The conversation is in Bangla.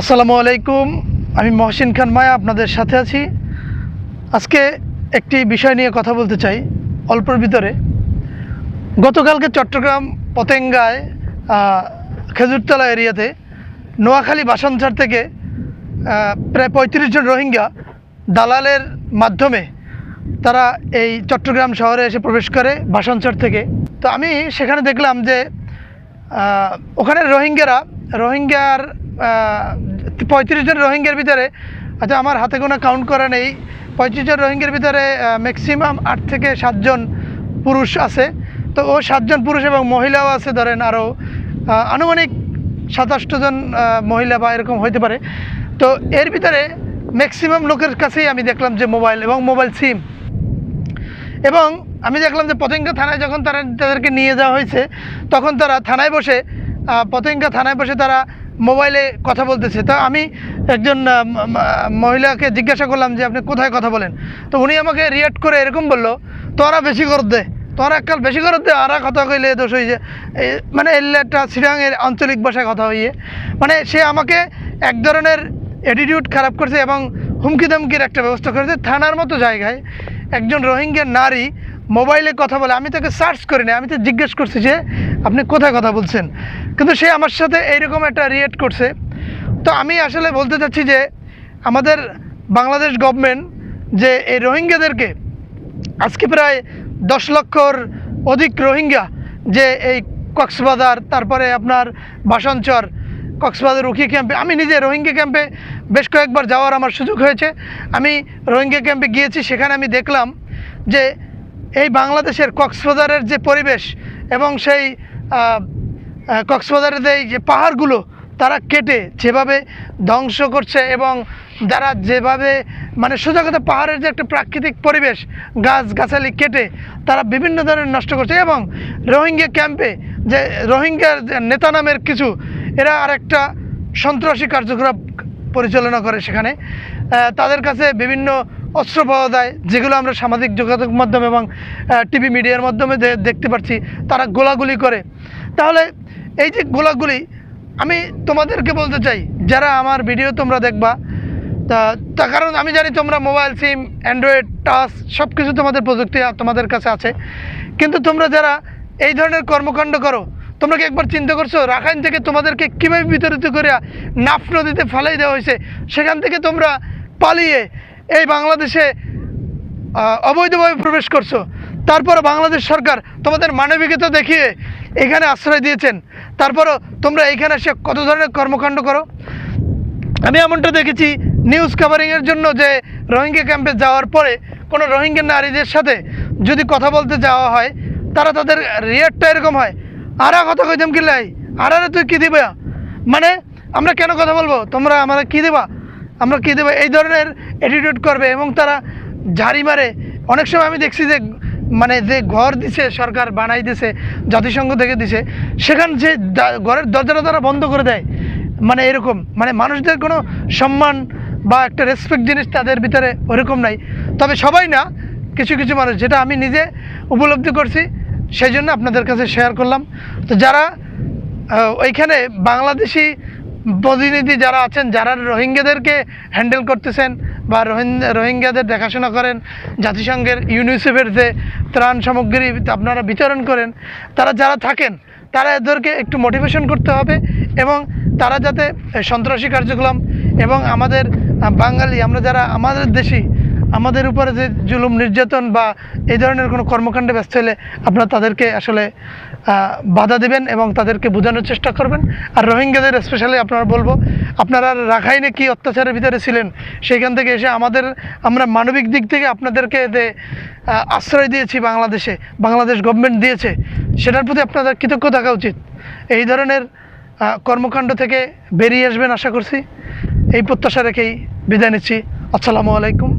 আসসালামু আলাইকুম, আমি মহসিন খান মায়া আপনাদের সাথে আছি। আজকে একটি বিষয় নিয়ে কথা বলতে চাই, অল্পর ভিতরে। গতকালকে চট্টগ্রাম পতেঙ্গায় খেজুরতলা এরিয়াতে, নোয়াখালী বাসানছাড় থেকে প্রায় পঁয়ত্রিশ জন রোহিঙ্গা দালালের মাধ্যমে তারা এই চট্টগ্রাম শহরে এসে প্রবেশ করে বাসানছড় থেকে। তো আমি সেখানে দেখলাম যে ওখানে রোহিঙ্গারা, রোহিঙ্গার পঁয়ত্রিশ জন রোহিঙ্গার ভিতরে আচ্ছা আমার হাতে কোনো কাউন্ট করা নেই। পঁয়ত্রিশ জন রোহিঙ্গার ভিতরে ম্যাক্সিমাম আট থেকে সাতজন পুরুষ আছে। তো ও সাতজন পুরুষ এবং মহিলাও আছে, ধরেন আরও আনুমানিক সাতাশটো জন মহিলা বা এরকম হইতে পারে। তো এর ভিতরে ম্যাক্সিমাম লোকের কাছেই আমি দেখলাম যে মোবাইল এবং মোবাইল সিম এবং আমি দেখলাম যে পতেঙ্গা থানায় যখন তারা তাদেরকে নিয়ে যাওয়া হয়েছে, তখন তারা থানায় বসে পতেঙ্গা থানায় বসে তারা মোবাইলে কথা বলতেছে। তা আমি একজন মহিলাকে জিজ্ঞাসা করলাম যে, আপনি কোথায় কথা বলেন? তো উনি আমাকে রিয়াক্ট করে এরকম বলল, তোরা বেশি করে দে, তোরা এককাল বেশি করে দে, আর কথা কইলে দোষ এই- মানে এলে একটা সিরাঙের আঞ্চলিক ভাষায় কথা হইয়ে মানে সে আমাকে এক ধরনের অ্যাটিটিউড খারাপ করছে এবং হুমকি ধমকির একটা ব্যবস্থা করেছে। থানার মতো জায়গায় একজন রোহিঙ্গা নারী মোবাইলে কথা বলে, আমি তাকে সার্চ করি না আমি তো জিজ্ঞেস করছি যে আপনি কোথায় কথা বলছেন? কিন্তু সে আমার সাথে এইরকম একটা রিয়েক্ট করছে। তো আমি আসলে বলতে চাচ্ছি যে, আমাদের বাংলাদেশ গভর্নমেন্ট যে এই রোহিঙ্গাদেরকে, আজকে প্রায় দশ লক্ষর অধিক রোহিঙ্গা যে এই কক্সবাজার, তারপরে আপনার বাসাঞ্চর কক্সবাজার উখি ক্যাম্পে আমি নিজে রোহিঙ্গা ক্যাম্পে বেশ কয়েকবার যাওয়ার আমার সুযোগ হয়েছে। আমি রোহিঙ্গা ক্যাম্পে গিয়েছি, সেখানে আমি দেখলাম যে, এই বাংলাদেশের কক্সবাজারের যে পরিবেশ এবং সেই কক্সবাজারের এই যে পাহাড়গুলো, তারা কেটে যেভাবে ধ্বংস করছে এবং যারা যেভাবে মানে সোজা কথা পাহাড়ের যে একটা প্রাকৃতিক পরিবেশ, গাছ, গাছালি কেটে তারা বিভিন্ন ধরনের নষ্ট করছে এবং রোহিঙ্গা ক্যাম্পে যে রোহিঙ্গার নেতা নামের কিছু, এরা আরেকটা সন্ত্রাসী কার্যকলাপ পরিচালনা করে সেখানে। তাদের কাছে বিভিন্ন অস্ত্র পাওয়া যায়, যেগুলো আমরা সামাজিক যোগাযোগ মাধ্যম এবং টিভি মিডিয়ার মাধ্যমে দেখতে পাচ্ছি তারা গোলাগুলি করে। তাহলে এই যে গোলাগুলি আমি তোমাদেরকে বলতে চাই, যারা আমার ভিডিও তোমরা দেখবা, তা তার কারণ আমি জানি তোমরা মোবাইল সিম অ্যান্ড্রয়েড টাচ সব কিছু তোমাদের প্রযুক্তি তোমাদের কাছে আছে। কিন্তু তোমরা যারা এই ধরনের কর্মকাণ্ড করো, তোমরা কি একবার চিন্তা করছ, রাখাইন থেকে তোমাদেরকে কীভাবে বিতরিত করে নাফ নদীতে ফালাই দেওয়া হয়েছে, সেখান থেকে তোমরা পালিয়ে এই বাংলাদেশে অবৈধভাবে প্রবেশ করছ। তারপর বাংলাদেশ সরকার তোমাদের মানবিকতা দেখিয়ে এখানে আশ্রয় দিয়েছেন। তারপরও তোমরা এখানে এসে কত ধরনের কর্মকাণ্ড করো? আমি এমনটা দেখেছি নিউজ কাভারিংয়ের জন্য যে রোহিঙ্গা ক্যাম্পে যাওয়ার পরে কোনো রোহিঙ্গা নারীদের সাথে যদি কথা বলতে যাওয়া হয়, তারা তাদের রিয়াক্টটা এরকম হয়, আরা কথা কইতাম কি লাই? আর, আরে, তুই কী দিবা? মানে আমরা কেন কথা বলব? তোমরা আমরা কী দেবা? আমরা কী দেবো? এই ধরনের অ্যাটিটিউড করবে এবং তারা ঝাড়ি মারে। অনেক সময় আমি দেখছি যে মানে যে ঘর দিছে, সরকার বানাই দিছে, জাতিসংঘ থেকে দিছে, সেখান যে ঘরের দরজাটা তারা বন্ধ করে দেয়। মানে এরকম মানে মানুষদের কোনো সম্মান বা একটা রেসপেক্ট জিনিস তাদের ভিতরে ওরকম নাই। তবে সবাই না, কিছু কিছু মানুষ, যেটা আমি নিজে উপলব্ধি করছি, সেই জন্য আপনাদের কাছে শেয়ার করলাম। তো যারা ওইখানে বাংলাদেশি প্রতিনিধি যারা আছেন, যারা রোহিঙ্গাদেরকে হ্যান্ডেল করতেছেন বা রোহিঙ্গা রোহিঙ্গাদের দেখাশোনা করেন, জাতিসংঘের ইউনিসেফের যে ত্রাণ সামগ্রী আপনারা বিতরণ করেন, তারা যারা থাকেন, তারা এদেরকে একটু মোটিভেশন করতে হবে এবং তারা যাতে সন্ত্রাসী কার্যক্রম এবং আমাদের বাঙালি, আমরা যারা আমাদের দেশি, আমাদের উপরে যে জুলুম, নির্যাতন বা এই ধরনের কোনো কর্মকাণ্ডে ব্যস্ত হলে আপনারা তাদেরকে আসলে বাধা দেবেন এবং তাদেরকে বোঝানোর চেষ্টা করবেন। আর রোহিঙ্গাদের স্পেশালি আপনারা বলব আপনারা রাখাইনে কি অত্যাচারের ভিতরে ছিলেন? সেইখান থেকে এসে আমাদের, আমরা মানবিক দিক থেকে আপনাদেরকে এতে আশ্রয় দিয়েছি বাংলাদেশে, বাংলাদেশ গভর্নমেন্ট দিয়েছে, সেটার প্রতি আপনাদের কৃতজ্ঞ থাকা উচিত। এই ধরনের কর্মকাণ্ড থেকে বেরিয়ে আসবেন আশা করছি। এই প্রত্যাশা রেখেই বিদায় নিচ্ছি। আসসালামু আলাইকুম।